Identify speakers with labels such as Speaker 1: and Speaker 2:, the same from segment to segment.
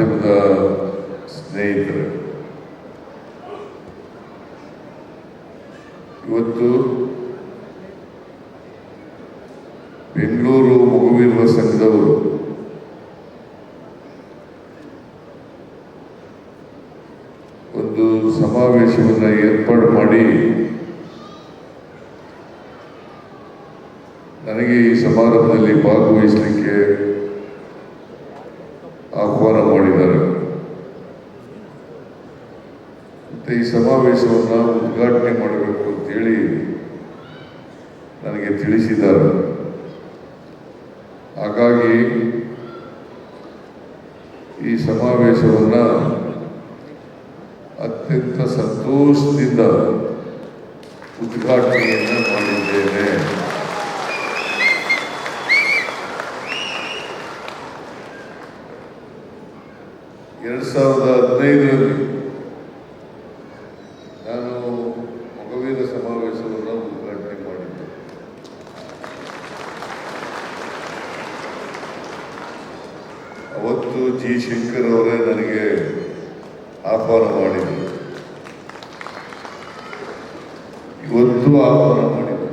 Speaker 1: ಮಾಧ್ಯಮದ ಸ್ನೇಹಿತರೆ ಇವತ್ತು ಬೆಂಗಳೂರು ಮಗುವಿರುವ ಸಂಘದವರು ಒಂದು ಸಮಾವೇಶವನ್ನು ಏರ್ಪಾಡು ಮಾಡಿ ನನಗೆ ಈ ಸಮಾರಂಭದಲ್ಲಿ ಭಾಗವಹಿಸಲಿಕ್ಕೆ ಆಹ್ವಾನ ಮಾಡಿದ್ದಾರೆ ಮತ್ತೆ ಈ ಸಮಾವೇಶವನ್ನು ಉದ್ಘಾಟನೆ ಮಾಡಬೇಕು ಅಂತೇಳಿ ನನಗೆ ತಿಳಿಸಿದ್ದಾರೆ. ಹಾಗಾಗಿ ಈ ಸಮಾವೇಶವನ್ನು ಅತ್ಯಂತ ಸಂತೋಷದಿಂದ ಉದ್ಘಾಟನೆಯನ್ನು ಮಾಡಿದ್ದೇನೆ. ಎರಡು ಸಾವಿರದ ಹದಿನೈದರಲ್ಲಿ ನಾನು ಮಗುವಿನ ಸಮಾವೇಶವನ್ನು ಉದ್ಘಾಟನೆ ಮಾಡಿದ್ದೆ ಅವತ್ತು ಜಿ ಶಂಕರ್ ಅವರೇ ನನಗೆ ಆಹ್ವಾನ ಮಾಡಿದರು ಇವತ್ತು ಆಹ್ವಾನ ಮಾಡಿದರು.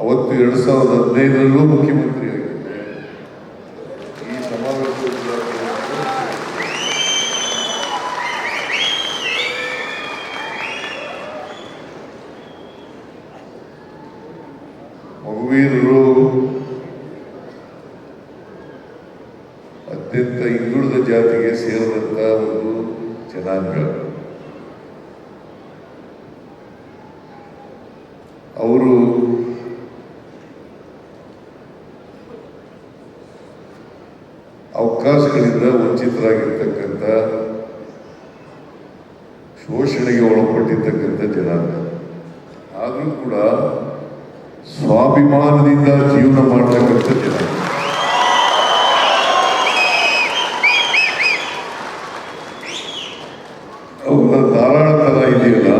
Speaker 1: ಅವತ್ತು ಎರಡು ಸಾವಿರದ ಹದಿನೈದರಲ್ಲೂ ಮುಖ್ಯಮಂತ್ರಿ ಆಗಿದ್ದೆ. ಈ ಸಮಾವೇಶ ಮಗುವೀರರು ಅತ್ಯಂತ ಹಿಂದುಳಿದ ಜಾತಿಗೆ ಸೇರಿದಂತಹ ಒಂದು ಜನಾಂಗ. ಅವರು ಅವಕಾಶಗಳಿಂದ ವಂಚಿತರಾಗಿರ್ತಕ್ಕಂಥ ಶೋಷಣೆಗೆ ಒಳಪಟ್ಟಿರ್ತಕ್ಕಂಥ ಜನ ಆದರೂ ಕೂಡ ಸ್ವಾಭಿಮಾನದಿಂದ ಜೀವನ ಮಾಡ್ತಕ್ಕಂಥ ಜನಾಂಗ ಅವರ ಧಾರಾಳತನ ಇದೆಯಲ್ಲ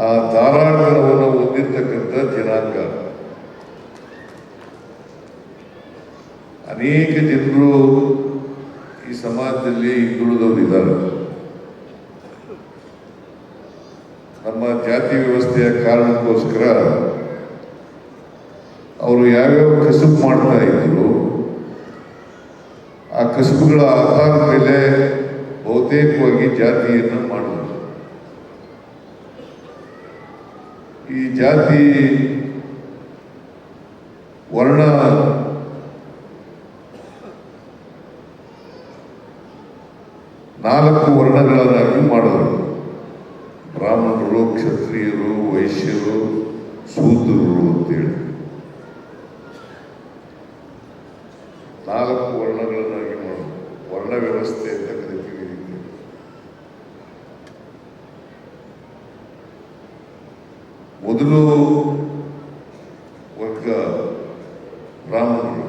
Speaker 1: ಆ ಧಾರಾಳತನವನ್ನು ಹೊಂದಿರತಕ್ಕಂಥ ಜನಾಂಗ ಅನೇಕ ಜನರು ಈ ಸಮಾಜದಲ್ಲಿ ಹಿಂದುಳಿದವರು ಇದ್ದಾರೆ ನಮ್ಮ ಜಾತಿ ವ್ಯವಸ್ಥೆಯ ಕಾರಣಕ್ಕೋಸ್ಕರ ಅವರು ಯಾವ್ಯಾವ ಕಸುಬು ಮಾಡ್ತಾ ಇದ್ರು ಆ ಕಸುಬುಗಳ ಆಧಾರದ ಮೇಲೆ ಬಹುತೇಕವಾಗಿ ಜಾತಿಯನ್ನು ಮಾಡುವುದು. ಈ ಜಾತಿ ವರ್ಣ ನಾಲ್ಕು ವರ್ಣಗಳನ್ನಾಗಿ ಮಾಡಿದರು ಬ್ರಾಹ್ಮಣರು, ಕ್ಷತ್ರಿಯರು, ವೈಶ್ಯರು ಸೂತ್ರರು ಅಂತೇಳಿ. ನಾಲ್ಕು ವರ್ಣಗಳನ್ನಾಗಿ ಮಾಡೋದು ವರ್ಣ ವ್ಯವಸ್ಥೆ ಅಂತ ಕರಿತೀವಿ ಮೊದಲು ವರ್ಗ ಬ್ರಾಹ್ಮಣರು,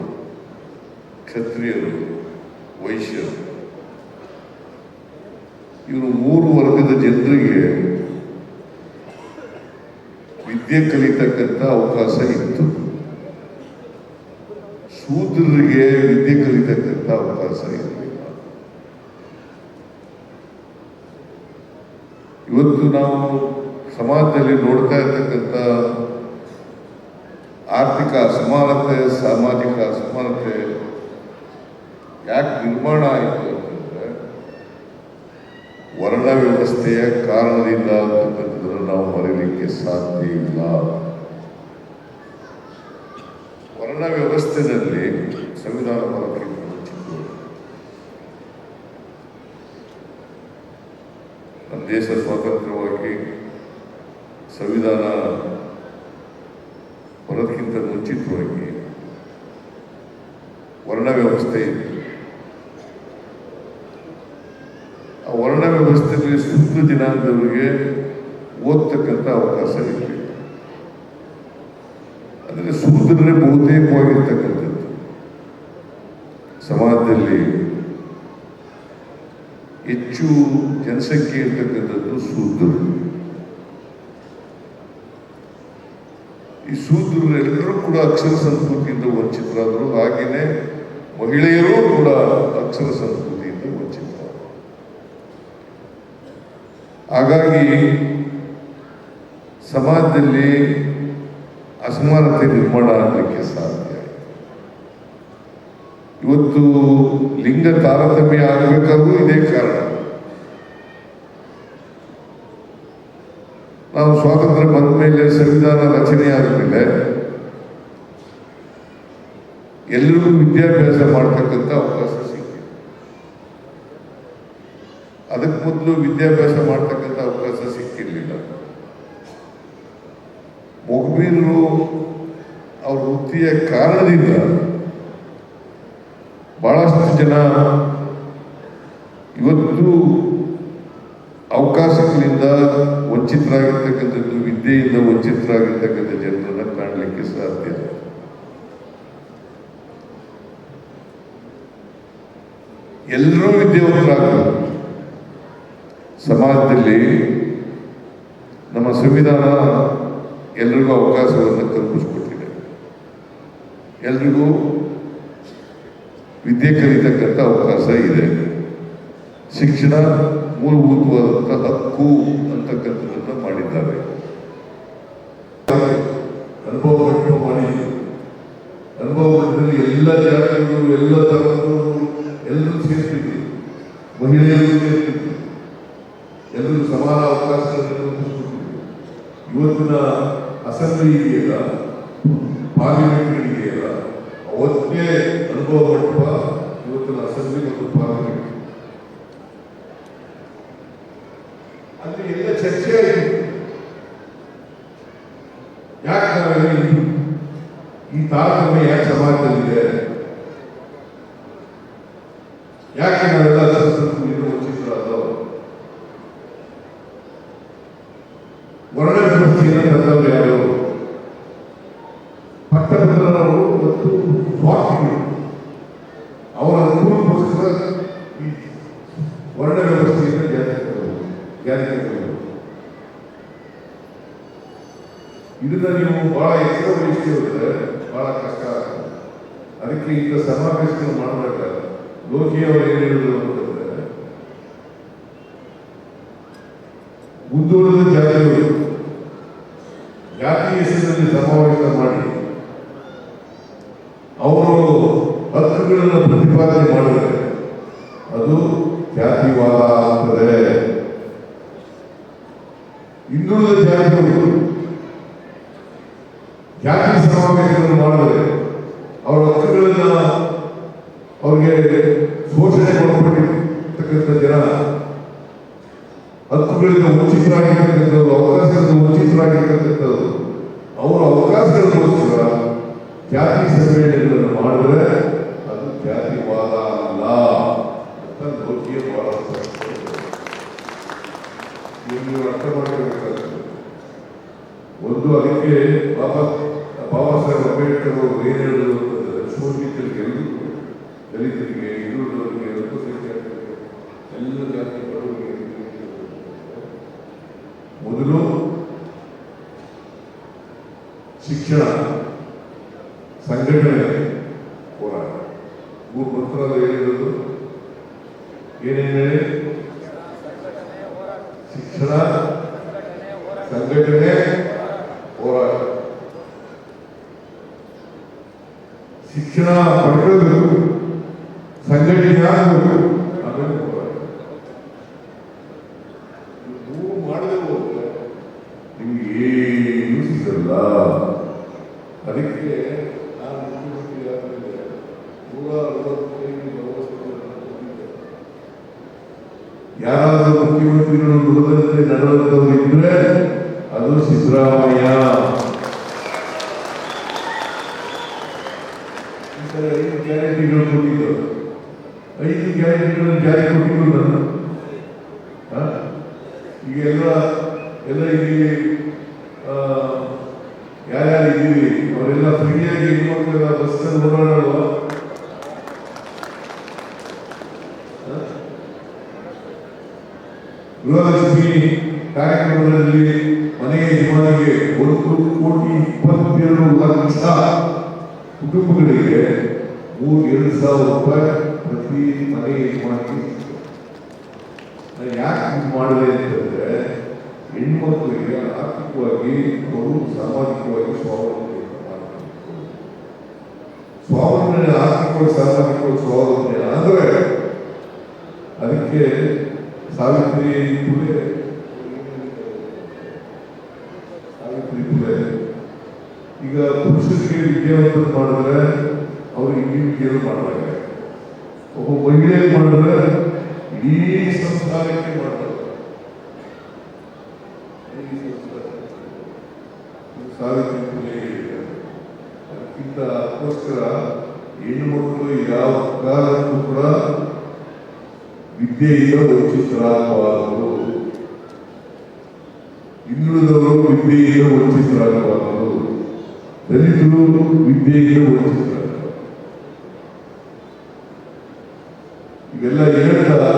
Speaker 1: ಕ್ಷತ್ರಿಯರು, ವೈಶ್ಯರು, ಇವರು ಮೂರು ವರ್ಗದ ಜನರಿಗೆ ವಿದ್ಯೆ ಕಲಿತಕ್ಕಂಥ ಅವಕಾಶ ಇತ್ತು. ಶೂದ್ರರಿಗೆ ವಿದ್ಯೆ ಕಲಿತಕ್ಕಂಥ ಅವಕಾಶ ಇರಲಿಲ್ಲ ಇವತ್ತು ನಾವು ಸಮಾಜದಲ್ಲಿ ನೋಡ್ತಾ ಇರ್ತಕ್ಕಂಥ ಆರ್ಥಿಕ ಅಸಮಾನತೆ, ಸಾಮಾಜಿಕ ಅಸಮಾನತೆ ಯಾಕೆ ನಿರ್ಮಾಣ ಆಯಿತು ಅಂತಂದರೆ ವರ್ಣ ವ್ಯವಸ್ಥೆಯ ಕಾರಣದಿಂದ ಅಂತಕ್ಕಂಥದ್ದನ್ನು ನಾವು ಮರೀಲಿಕ್ಕೆ ಸಾಧ್ಯ ಇಲ್ಲ. ವರ್ಣ ವ್ಯವಸ್ಥೆಯಲ್ಲಿ ಸಂವಿಧಾನ ದೇಶ ಸ್ವಾತಂತ್ರ್ಯವಾಗಿ ಸಂವಿಧಾನ ಬರೋದಕ್ಕಿಂತ ಮುಂಚಿತವಾಗಿ ವರ್ಣ ವ್ಯವಸ್ಥೆ ಇತ್ತು. ಆ ವರ್ಣ ವ್ಯವಸ್ಥೆಯಲ್ಲಿ ಶುದ್ಧ ಜನಾಂಗದವರಿಗೆ ಓದ್ತಕ್ಕಂಥ ಅವಕಾಶ ಇತ್ತು ಅಂದರೆ ಸೂತ್ರನೇ ಬಹುತೇಕವಾಗಿರ್ತಕ್ಕಂಥದ್ದು. ಸಮಾಜದಲ್ಲಿ ಹೆಚ್ಚು ಜನಸಂಖ್ಯೆ ಇರ್ತಕ್ಕಂಥದ್ದು ಶೂದ್ರರು. ಈ ಶೂದ್ರರೆಲ್ಲರೂ ಕೂಡ ಅಕ್ಷರ ಸಂಸ್ಕೃತಿಯಿಂದ ವಂಚಿತರಾದರು. ಹಾಗೆಯೇ ಮಹಿಳೆಯರೂ ಕೂಡ ಅಕ್ಷರ ಸಂಸ್ಕೃತಿಯಿಂದ ವಂಚಿತರಾದರು. ಹಾಗಾಗಿ ಸಮಾಜದಲ್ಲಿ ಅಸಮಾನತೆ ನಿರ್ಮಾಣ ಆಗಲಿಕ್ಕೆ ಸಾಧ್ಯ. ಇವತ್ತು ಲಿಂಗ ತಾರತಮ್ಯ ಆಗಬೇಕಾದ್ರೂ ಇದೇ ಕಾರಣ. ನಾವು ಸ್ವಾತಂತ್ರ್ಯ ಬಂದ ಮೇಲೆ ಸಂವಿಧಾನ ರಚನೆ ಆದಮೇಲೆ ಎಲ್ಲರಿಗೂ ವಿದ್ಯಾಭ್ಯಾಸ ಮಾಡ್ತಕ್ಕಂಥ ಅವಕಾಶ ಸಿಕ್ಕಿದೆ. ಅದಕ್ಕೆ ಮೊದಲು ವಿದ್ಯಾಭ್ಯಾಸ ಮಾಡ್ತಕ್ಕಂಥ ಅವಕಾಶ ಸಿಕ್ಕಿರಲಿಲ್ಲ. ಮೊಗಬೀರರು ಅವ್ರ ವೃತ್ತಿಯ ಕಾರಣದಿಂದ ಬಹಳಷ್ಟು ಜನ ಇವತ್ತು ಅವಕಾಶಗಳಿಂದ ವಂಚಿತರಾಗಿರ್ತಕ್ಕಂಥದ್ದು, ವಿದ್ಯೆಯಿಂದ ವಂಚಿತರಾಗಿರ್ತಕ್ಕಂಥ ಜನರನ್ನ ಕಾಣಲಿಕ್ಕೆ ಸಾಧ್ಯ. ಎಲ್ಲರೂ ವಿದ್ಯಾವಂತರಾಗಬೇಕು. ಸಮಾಜದಲ್ಲಿ ನಮ್ಮ ಸಂವಿಧಾನ ಎಲ್ರಿಗೂ ಅವಕಾಶವನ್ನು ಕಲ್ಪಿಸ್ಕೊಟ್ಟಿದೆ. ಎಲ್ರಿಗೂ ವಿದ್ಯೆ ಕಲಿತಕ್ಕಂಥ ಅವಕಾಶ ಇದೆ. ಶಿಕ್ಷಣ ಮೂಲಭೂತವಾದಂಥ ಹಕ್ಕು ಅಂತಕ್ಕಂಥದ್ದನ್ನು ಮಾಡಿದ್ದಾರೆ. ಅನುಭವ ಪಟ್ಟು ಮಾಡಿ ಅನುಭವದಲ್ಲಿ ಎಲ್ಲ ಜಾತಿಗಳು, ಎಲ್ಲ ತರಹದ್ದು ಎಲ್ಲರೂ ಸೇರ್ತಿದ್ವಿ. ಮಹಿಳೆಯರು ಸೇರ್ತಿದ್ವಿ. ಎಲ್ಲರೂ ಸಮಾನ ಕಲ್ಪಿಸ್ಕೊಟ್ಟಿದ್ರು ಇವತ್ತಿನ ಅಸೆಂಬ್ಲಿ ಇದೆಯಲ್ಲ ಪಾರ್ಲಿಮೆಂಟ್ ಇದೆಯಲ್ಲ ಅವತ್ತೇ ಅನುಭವ ಪಟ್ಟುವ ಇವತ್ತಿನ ಅಸೆಂಬ್ಲಿ ಮತ್ತು ಪಾರ್ಲಿಮೆಂಟ್ ಅಲ್ಲಿ ಆಯಿತು ಯಾಕೆ ಈ- ತಾರತಮ್ಯ ಯಾಕೆ ಸಮಾಜದಲ್ಲಿದೆ? ಯಾಕೆ ನಾವೆಲ್ಲ ಸಂಸ್ಕೃತಿಯಿಂದ ವಂಚಿತರಾದವು ವರ್ಣ ಯಾರು ಇದನ್ನ ನೀವು ಬಹಳ ಎಚ್ಚರ ವಹಿಸಿ ಹೋದ್ರೆ ಬಹಳ ಕಷ್ಟ ಆಗ್ತದೆ ಅದಕ್ಕೆ ಈಗ ಸಮಾವೇಶಗಳು ಮಾಡಬೇಕಾದ್ರೆ ಲೋಕಿಯವರು ಏನು ಹೇಳಿದ್ರು ಅಂತಂದ್ರೆ ಮುಂದುವರೆದ ಜಾತಿಗಳು ಜಾತಿ ಹೆಸರಿನಲ್ಲಿ ಸಮಾವೇಶ ಮಾಡಿ ಅವರು ಹಕ್ಕುಗಳನ್ನು ಪ್ರತಿಪಾದನೆ ಮಾಡಿದರೆ ಅದು ಜಾತಿವಾದ ಆಗ್ತದೆ ಹಿಂದುಳಿದ ಜಾತಿಗಳು ಜಾತಿ ಸಮಾವೇಶಗಳನ್ನು ಮಾಡಿದರೆ ಅವರ ಹಕ್ಕುಗಳನ್ನ ಅವರಿಗೆ ಶೋಷಣೆ ಮಾಡಿಕೊಟ್ಟಿರ್ತಕ್ಕಂಥ ಜನ. ಹಕ್ಕುಗಳಿಂದ ವಂಚಿತರಾಗಿರ್ತಕ್ಕಂಥದ್ದು ಅವಕಾಶಗಳಿಂದ ವಂಚಿತರಾಗಿರ್ತಕ್ಕಂಥದ್ದು ಅವರ ಅವಕಾಶಗಳಿಗೋಸ್ಕರ ಜಾತಿ ಸಮ್ಮೇಳನಗಳನ್ನು ಮಾಡಿದ್ರೆ ಅದು ಜಾತಿವಾದ ಅಲ್ಲ ಅಂತ ನೀವು ಅರ್ಥ ಮಾಡ್ಕೋಬೇಕಾಗ್ತದೆ ಒಂದು ಅದಕ್ಕೆ ಬಾಬಾ ಬಾಬಾ ಸಾಹೇಬ್ ಅಂಬೇಡ್ಕರ್ ಅವರು ಏನು ಹೇಳಿದ್ರು ಅಂತಂದ್ರೆ ಶೋಷಿತರಿಗೆ ಎಲ್ಲರಿಗೂ ದಲಿತರಿಗೆ ಹಿಂದುಳಿದವರಿಗೆ ಅಲ್ಪಸಂಖ್ಯಾತರಿಗೆ ಎಲ್ಲ ಜಾತಿ ಬಡವರಿಗೆ ಮೊದಲು ಶಿಕ್ಷಣ ಸಂಘಟನೆ ಹೋರಾಟ ಮೂರು ಮಂತ್ರಾಲಯ ಹೇಳಿರೋದು ಏನೇನು ಶಿಕ್ಷಣ ಸಂಘಟನೆ ಹೋರಾಟ. ಶಿಕ್ಷಣ ಪಡೆಯೋದು ಸಂಘಟನೆ ಆಗಬೇಕು ಆಮೇಲೆ ಹೋರಾಟ ಇವು ಮೂರು ಮಾಡದೆ ಹೋದ್ರೆ ನಿಮ್ಗೆ ಏನು ಸಿಗಲ್ಲ ಅದಕ್ಕೆ ನಾನು ಮುಖ್ಯಮಂತ್ರಿ ಆದಮೇಲೆ ನೂರ ಅರವತ್ತೈದು ನಲವತ್ತೈದು ಯಾರಾದರೂ ಮುಖ್ಯಮಂತ್ರಿಗಳು ದುರ್ಗದಲ್ಲಿ ನಡೆದವರು ಇದ್ರೆ ಅದು ಸಿದ್ದರಾಮಯ್ಯ ಸಲ ಐದು ಗ್ಯಾರಂಟಿಗಳು ಕೊಟ್ಟಿದ್ದು ಐದು ಗ್ಯಾರಂಟಿಗಳನ್ನು ಜಾರಿ ಕೊಟ್ಟಿದ್ದು ನಾನು ಆ? ಈಗ ಎಲ್ಲ ಇಲ್ಲಿ ಯಾರ್ಯಾರು ಇದ್ದೀವಿ ಅವರೆಲ್ಲ ಫ್ರೀಯಾಗಿ ಹೆಣ್ಮಕ್ಳೆಲ್ಲ ಬಸ್ಸಲ್ಲಿ ಓಡಾಡಲ್ವಾ ಆ? ಗೃಹಲಕ್ಷ್ಮಿ ಕಾರ್ಯಕ್ರಮದಲ್ಲಿ ಮನೆಯ ಯಜಮಾನಿಗೆ ಒಂದು ಕೋಟಿ ಇಪ್ಪತ್ತು ಮೂರು ಎರಡು ಸಾವಿರ ರೂಪಾಯಿ ಪ್ರತಿ ಮನೆ ಮಾಡಿ ಯಾಕೆ ಮಾಡಲೇ ಮಾಡಿದೆ ಅಂತಂದ್ರೆ, ಹೆಣ್ಮಕ್ಳಿಗೆ ಆರ್ಥಿಕವಾಗಿ, ಅವರು ಸಾಮಾಜಿಕವಾಗಿ ಸ್ವಾವಲಂಬನೆ ಸ್ವಾವಲಂಬನೆ ಆರ್ಥಿಕವಾಗಿ ಸಾಮಾಜಿಕವಾಗಿ ಸ್ವಾವಲಂಬನೆ ಆದರೆ ಅದಕ್ಕೆ ಸಾವಿತ್ರಿ ಪುಲೆ. ಸಾವಿತ್ರಿ ಪುಲೆ. ಈಗ ಪುರುಷರಿಗೆ ವಿದ್ಯಾವಂತ ಮಾಡಿದ್ರೆ ಅವ್ರಿಗೆ ವಿದ್ಯೆಯನ್ನು ಮಾಡಬೇಕು ಒಬ್ಬ ಮಹಿಳೆ ಮಾಡಿದ್ರೆ ಇಡೀ ಸಂಸಾರಕ್ಕೆ ಮಾಡ್ತಾರೆ. ಅದಕ್ಕಿಂತ ಅದಕ್ಕೋಸ್ಕರ ಹೆಣ್ಣುಮಕ್ಕಳು ಯಾವ ಕಾಲಕ್ಕೂ ಕೂಡ ವಿದ್ಯೆಯಿಂದ ವಂಚಿತರಾಗಬಾರದು ಹಿಂದುಳಿದವರು ವಿದ್ಯೆಯಿಂದ ವಂಚಿತರಾಗಬಾರದು ದಲಿತರು ವಿದ್ಯೆಯಿಂದ ವಂಚಿತರಾಗಬಾರದು ಇವೆಲ್ಲ ಹೇಳ್ತಾ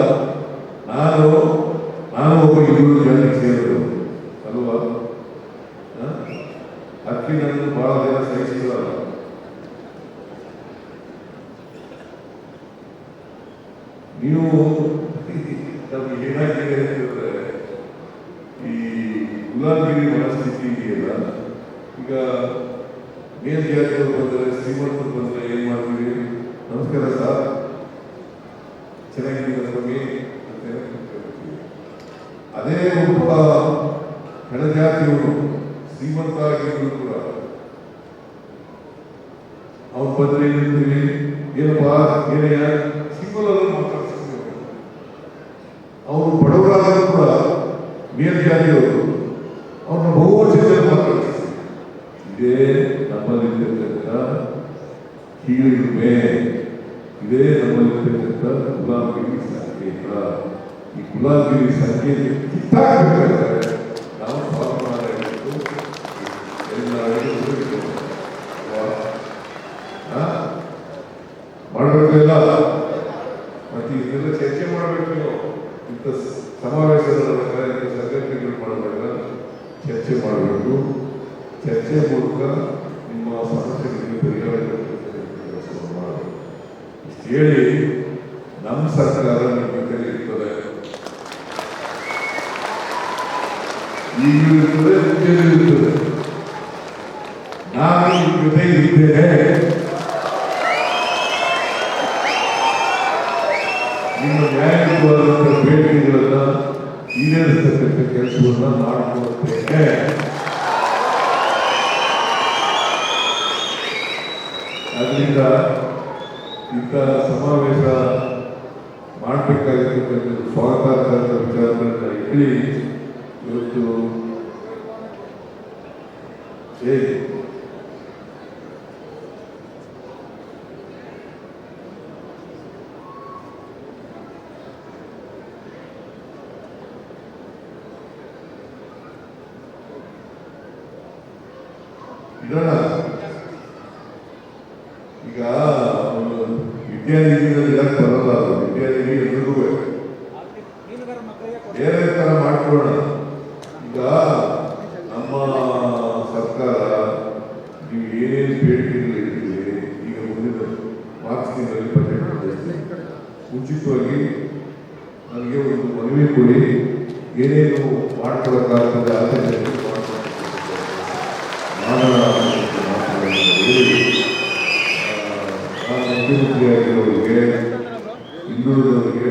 Speaker 1: ನಾನು ನಾನು ಒಬ್ಬ ಇನ್ನೂರು ಜನಕ್ಕೆ ಸೇರಿದ್ರು ಅಲ್ವಾ? ಅಕ್ಕಿ ನನ್ನ ಬಹಳ ಜನ ಸಹಿಸಿದ್ರಲ್ಲ ನೀವು ನಮ್ಗೆ ಏನಾಗಿದೆ ಅಂತಂದ್ರೆ, ಈ ಗುಲಾಮಗಿರಿ ಮನಸ್ಥಿತಿ ಇದೆಯಲ್ಲ, ಈಗ ಮೇಲ್ಜಾತಿಯವರು ಬಂದರೆ, ಶ್ರೀಮಂತರು ಬಂದರೆ ಏನ್ ಮಾಡ್ತೀವಿ ನಮಸ್ಕಾರ ಸರ್ ಚೆನ್ನಾಗಿದ್ದೀರಾ ಸ್ವಾಮಿ ಅಂತ ಹೇಳಿ ಕೂತ್ಕೊಳ್ತೀವಿ. ಅದೇ ಒಬ್ಬ ಕೆಳಜಾತಿಯವರು ಶ್ರೀಮಂತ ಆಗಿದ್ರು ಕೂಡ ಅವ್ರ ಬಂದ್ರೆ ಏನಂತೀವಿ ಏನಪ್ಪಾ ಏನಯ್ಯ ಸಿಂಗಲ್ ಅವರು ಮಾತಾಡ್ಸ್ತೀವಿ ಅವರು ಬಡವರಾದರೂ ಕೂಡ ಮೇಲ್ಜಾತಿಯವರು ಅವ್ರನ್ನ ಬಹುವಚನದಲ್ಲಿ ಮಾತಾಡ್ಸ್ತೀವಿ ಇದೇ ನಮ್ಮಲ್ಲಿರ್ತಕ್ಕಂಥ ಕೀಳಿಮೆ ಇದೇ ನಮ್ಮಲ್ಲಿರ್ತಕ್ಕಂಥ ಗುಲಾಮಗಿರಿ ಸಂಕೇತ ಈ ಗುಲಾಮಗಿರಿ ಸಂಕೇತ ಕಿತ್ತಾಗಬೇಕಾದ್ರೆ ನಾವು ಸ್ವಾಭಿಮಾನ ಇಟ್ಟು ಎಲ್ಲ ಅಡುಗೆ ಮಾಡಬೇಕಿಲ್ಲ ಮತ್ತೆ ಇದೆಲ್ಲ ಚರ್ಚೆ ಮಾಡಬೇಕು ನೀವು ನಡೆದಾಗ, ಇಂಥ ಸಂಘಟನೆಗಳು ಚರ್ಚೆ ಮಾಡಬೇಕು. ಚರ್ಚೆ ಮೂಲಕ ನಿಮ್ಮ ಸಮಸ್ಯೆಗಳಿಗೆ ಪರಿಹಾರ ಮಾಡಬೇಕು ಹೇಳಿ ನಮ್ಮ ಸರ್ಕಾರ ನಿಮ್ಮ ಜೊತೆಲಿ ಇರ್ತದೆ ಈಗಲೂ ಇರ್ತದೆ ಮುಂದೆಯೂ ಇರ್ತದೆ ನಾನು ನಿಮ್ಮ ಜೊತೆ ಇದ್ದೇನೆ ನಿಮ್ಮ ನ್ಯಾಯಯುತವಾದಂಥ ಬೇಡಿಕೆಗಳನ್ನು ಈಡೇರಿಸತಕ್ಕಂಥ ಕೆಲಸವನ್ನು ಮಾಡಿಕೊಡ್ತೇನೆ ಅದರಿಂದ ಇಂಥ ಸಮಾವೇಶ ಮಾಡಬೇಕಾಗಿರ್ತಕ್ಕಂಥ ಸ್ವಾಗತಾರ್ಹ ವಿಚಾರಗಳನ್ನು ಇಟ್ಟು ಇವತ್ತು ಹೇಗೆ ಇಡೋಣ ಈಗ ಒಂದು ವಿದ್ಯಾನಿಧಿಯಲ್ಲಿ ಇರಕ್ಕೆ ಬರಲ್ಲ. ಅದು ವಿದ್ಯಾನಿಧಿ ಎಲ್ರಿಗೂ ಬೇರೆ ಥರ ಮಾಡ್ಕೊಳ್ಳೋಣ. ಈಗ ನಮ್ಮ ಸರ್ಕಾರ ನೀವು ಏನೇನು ಬೇಡಿಕೆಗಳು ಇಟ್ಟಿದೆ ಈಗ ಮುಂದಿನ ಮಾರ್ಚ್ ತಿಂಗಳಲ್ಲಿ. ಮುಂಚಿತವಾಗಿ ನನಗೆ ಒಂದು ಮನವಿ ಕೊಡಿ. ಏನೇನು ಮಾಡ್ಕೊಳಕ್ಕಾಗ್ತದೆ ಅದನ್ನ ಮಾಡ್ಕೊಳ್ತೀನಿ. ಮಾಡೋಣ ಅಂತ ಮಾತುಗಳನ್ನು ಹೇಳಿ, ಆ, ನಾನು ಮುಖ್ಯಮಂತ್ರಿಯಾಗಿರೋರಿಗೆ ಹಿಂದುಳಿದವರಿಗೆ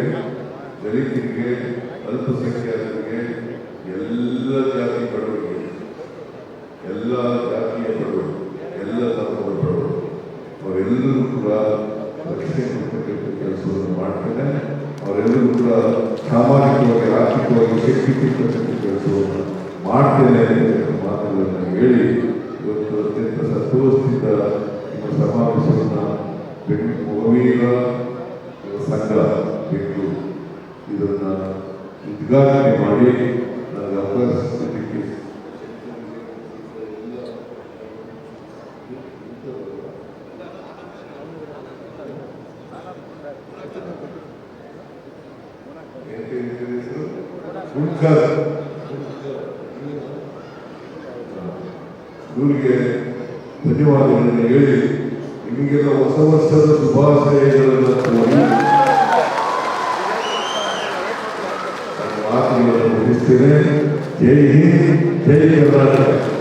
Speaker 1: ದಲಿತರಿಗೆ, ಅಲ್ಪಸಂಖ್ಯಾತರಿಗೆ, ಎಲ್ಲ ಜಾತಿ ಬಡವರಿಗೆ, ಎಲ್ಲ ಜಾತಿಯ ಎಲ್ಲ ಧರ್ಮದ ಅವರೆಲ್ಲರೂ ಕೂಡ ರಕ್ಷಣೆ ಕೆಲಸವನ್ನು ಅವರೆಲ್ಲರೂ ಕೂಡ ಸಾಮಾಜಿಕವಾಗಿ, ಆರ್ಥಿಕವಾಗಿ ಶಕ್ತಿ ಕೆಲಸವನ್ನು ಮಾಡ್ತೇನೆ ಅಂತ ಮಾತುಗಳನ್ನು ಹೇಳಿ ಅತ್ಯಂತ ಸಂತೋಷದಿಂದ ನಿಮ್ಮ ಸಮಾವೇಶವನ್ನು ಬೆಂಗಳೂರು ಮೊಗವೀರ ಸಂಘ ಬೆಂಗಳೂರು. ಇದನ್ನು ಉದ್ಘಾಟನೆ ಮಾಡಿ ನನಗೆ ಅವಕಾಶ ಇವರಿಗೆ ಧನ್ಯವಾದಗಳನ್ನು ಹೇಳಿ. ನಿಮಗೆಲ್ಲ ಹೊಸ ವರ್ಷದ ಶುಭಾಶಯಗಳನ್ನು ಮಾತುಗಳನ್ನು ಮುಗಿಸ್ತೇನೆ. ಜೈ ಹಿಂದ್ ಜೈ ಕರ್ನಾಟಕ.